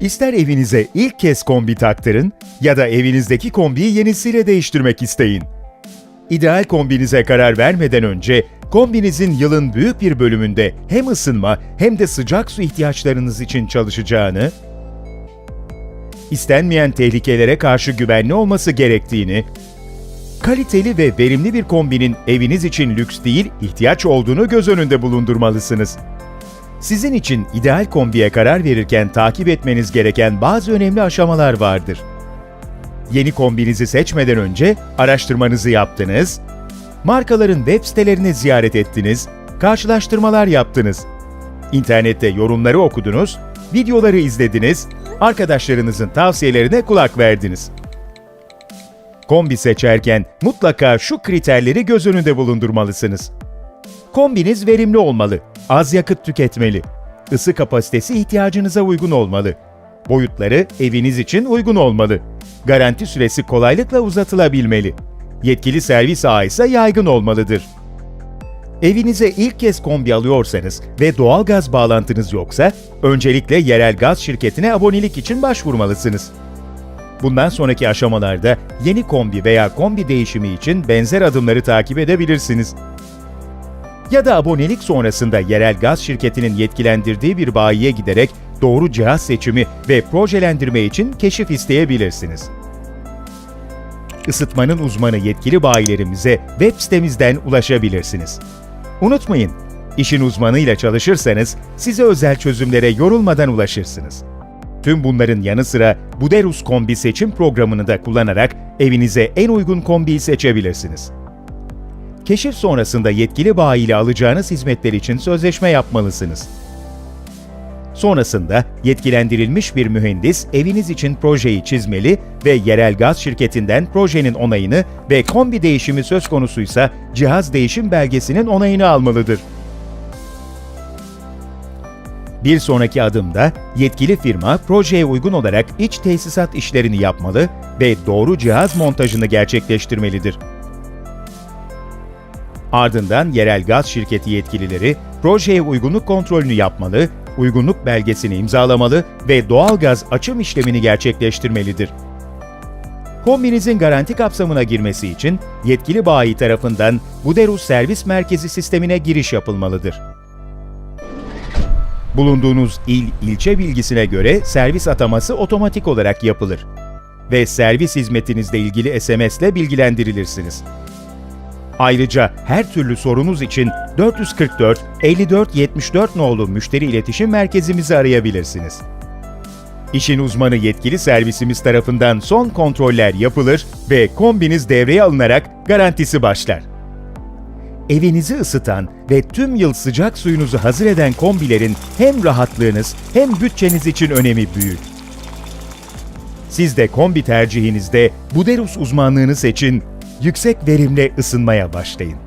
İster evinize ilk kez kombi taktırın ya da evinizdeki kombiyi yenisiyle değiştirmek isteyin. İdeal kombinize karar vermeden önce kombinizin yılın büyük bir bölümünde hem ısınma hem de sıcak su ihtiyaçlarınız için çalışacağını, istenmeyen tehlikelere karşı güvenli olması gerektiğini, kaliteli ve verimli bir kombinin eviniz için lüks değil, ihtiyaç olduğunu göz önünde bulundurmalısınız. Sizin için ideal kombiye karar verirken takip etmeniz gereken bazı önemli aşamalar vardır. Yeni kombinizi seçmeden önce araştırmanızı yaptınız, markaların web sitelerini ziyaret ettiniz, karşılaştırmalar yaptınız. İnternette yorumları okudunuz, videoları izlediniz, arkadaşlarınızın tavsiyelerine kulak verdiniz. Kombi seçerken mutlaka şu kriterleri göz önünde bulundurmalısınız. Kombiniz verimli olmalı, az yakıt tüketmeli, ısı kapasitesi ihtiyacınıza uygun olmalı, boyutları eviniz için uygun olmalı, garanti süresi kolaylıkla uzatılabilmeli, yetkili servis ağı ise yaygın olmalıdır. Evinize ilk kez kombi alıyorsanız ve doğalgaz bağlantınız yoksa, öncelikle yerel gaz şirketine abonelik için başvurmalısınız. Bundan sonraki aşamalarda yeni kombi veya kombi değişimi için benzer adımları takip edebilirsiniz. Ya da abonelik sonrasında yerel gaz şirketinin yetkilendirdiği bir bayiye giderek doğru cihaz seçimi ve projelendirme için keşif isteyebilirsiniz. Isıtmanın uzmanı yetkili bayilerimize web sitemizden ulaşabilirsiniz. Unutmayın, işin uzmanıyla çalışırsanız size özel çözümlere yorulmadan ulaşırsınız. Tüm bunların yanı sıra Buderus Kombi seçim programını da kullanarak evinize en uygun kombiyi seçebilirsiniz. Keşif sonrasında yetkili bayi ile alacağınız hizmetler için sözleşme yapmalısınız. Sonrasında yetkilendirilmiş bir mühendis eviniz için projeyi çizmeli ve yerel gaz şirketinden projenin onayını ve kombi değişimi söz konusuysa cihaz değişim belgesinin onayını almalıdır. Bir sonraki adımda yetkili firma projeye uygun olarak iç tesisat işlerini yapmalı ve doğru cihaz montajını gerçekleştirmelidir. Ardından yerel gaz şirketi yetkilileri projeye uygunluk kontrolünü yapmalı, uygunluk belgesini imzalamalı ve doğalgaz açım işlemini gerçekleştirmelidir. Kombinizin garanti kapsamına girmesi için yetkili bayi tarafından Buderus Servis Merkezi sistemine giriş yapılmalıdır. Bulunduğunuz il, ilçe bilgisine göre servis ataması otomatik olarak yapılır ve servis hizmetinizle ilgili SMS ile bilgilendirilirsiniz. Ayrıca her türlü sorunuz için 444 54 74 nolu müşteri iletişim merkezimizi arayabilirsiniz. İşin uzmanı yetkili servisimiz tarafından son kontroller yapılır ve kombiniz devreye alınarak garantisi başlar. Evinizi ısıtan ve tüm yıl sıcak suyunuzu hazır eden kombilerin hem rahatlığınız hem bütçeniz için önemi büyük. Siz de kombi tercihinizde Buderus uzmanlığını seçin, yüksek verimle ısınmaya başlayın.